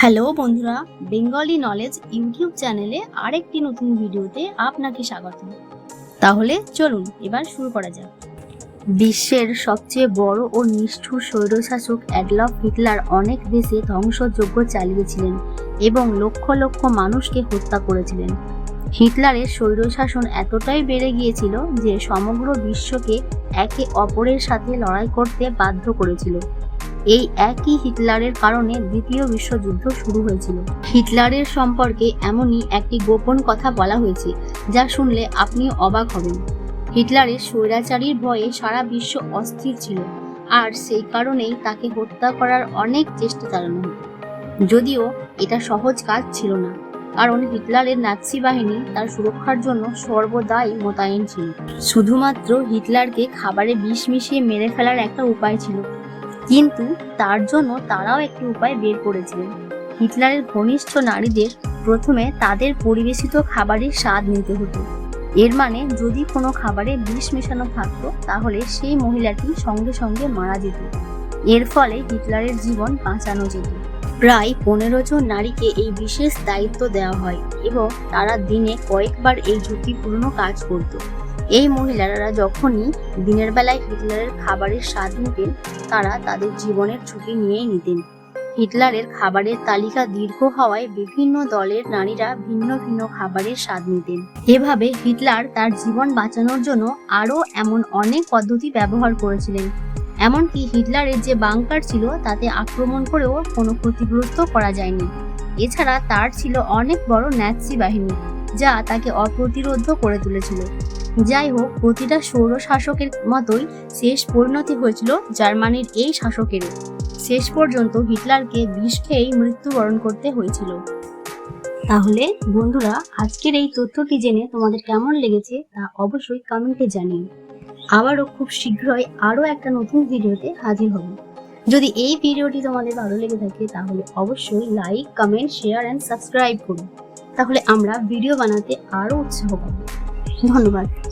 Hello বন্ধুরা, Bengali knowledge YouTube চ্যানেলে আরেকটি নতুন ভিডিওতে আপনাকে স্বাগত। তাহলে চলুন, এবার শুরু করা যাক। বিশ্বের সবচেয়ে বড় ও নিষ্ঠুর স্বৈরশাসক অ্যাডলফ হিটলার অনেক দেশে ধ্বংসযজ্ঞ চালিয়েছিলেন এবং লক্ষ লক্ষ মানুষকে হত্যা করেছিলেন। হিটলারের স্বৈরশাসন এতটাই বেড়ে গিয়েছিল যে সমগ্র বিশ্বকে একে অপরের সাথে লড়াই করতে বাধ্য করেছিল। এই একই হিটলারের কারণে দ্বিতীয় বিশ্বযুদ্ধ শুরু হয়েছিল। হিটলারের সম্পর্কে এমনই একটি গোপন কথা বলা হয়েছে, যা শুনলে আপনি অবাক হবেন। হিটলারের স্বৈরাচারীর ভয়ে সারা বিশ্ব অস্থির ছিল, আর সেই কারণেই তাকে হত্যা করার অনেক চেষ্টা চালানো হতো। যদিও এটা সহজ কাজ ছিল না, কারণ হিটলারের নাৎসি বাহিনী তার সুরক্ষার জন্য সর্বদাই মোতায়েন ছিল। শুধুমাত্র হিটলারকে খাবারে বিষ মিশিয়ে মেরে ফেলার একটা উপায় ছিল কিন্তু তার জন্য তারাও একটি উপায় বের করেছিলেন। হিটলারের ঘনিষ্ঠ নারীদের প্রথমে তাদের পরিবেশিত খাবারের স্বাদ নিতে হতো। এর মানে যদি কোনো খাবারে বিষ মেশানো থাকতো, তাহলে সেই মহিলাটি সঙ্গে সঙ্গে মারা যেত। এর ফলে হিটলারের জীবন বাঁচানো যেত। প্রায় পনেরো জন নারীকে এই বিশেষ দায়িত্ব দেওয়া হয় এবং তারা দিনে কয়েকবার এই ঝুঁকিপূর্ণ কাজ করত। এই মহিলারা যখনই দিনের বেলায় হিটলারের খাবারের স্বাদ নিতেন, তারা তাদের জীবনের ঝুঁকি নিয়েই নিতেন। হিটলারের খাবারের তালিকা দীর্ঘ হওয়ায় বিভিন্ন দলের নারীরা ভিন্ন ভিন্ন খাবারের স্বাদ নিতেন। এভাবে হিটলার তার জীবন বাঁচানোর জন্য আরও এমন অনেক পদ্ধতি ব্যবহার করেছিলেন। এমনকি হিটলারের যে বাংকার ছিল, তাতে আক্রমণ করেও কোনো ক্ষতিগ্রস্ত করা যায়নি। এছাড়া তার ছিল অনেক বড় ন্যাৎসি বাহিনী, যা তাকে অপ্রতিরোধ করে তুলেছিল। যাই হোক প্রতিটা সৌর শাসকের মতোই শেষ পরিণতি হয়েছিল জার্মানির এই শাসকেরও শেষ পর্যন্ত হিটলারকে বিষ খেয়েই মৃত্যুবরণ করতে হয়েছিল। তাহলে, বন্ধুরা, আজকের এই তথ্যটি জেনে তোমাদের কেমন লেগেছে তা অবশ্যই কমেন্টে জানিও। আবারও খুব শীঘ্রই আরও একটা নতুন ভিডিওতে হাজির হব। যদি এই ভিডিওটি তোমাদের ভালো লেগে থাকে, তাহলে অবশ্যই like, comment, share and subscribe করুন তাহলে আমরা ভিডিও বানাতে আরও উৎসাহ পাবো। ধন্যবাদ।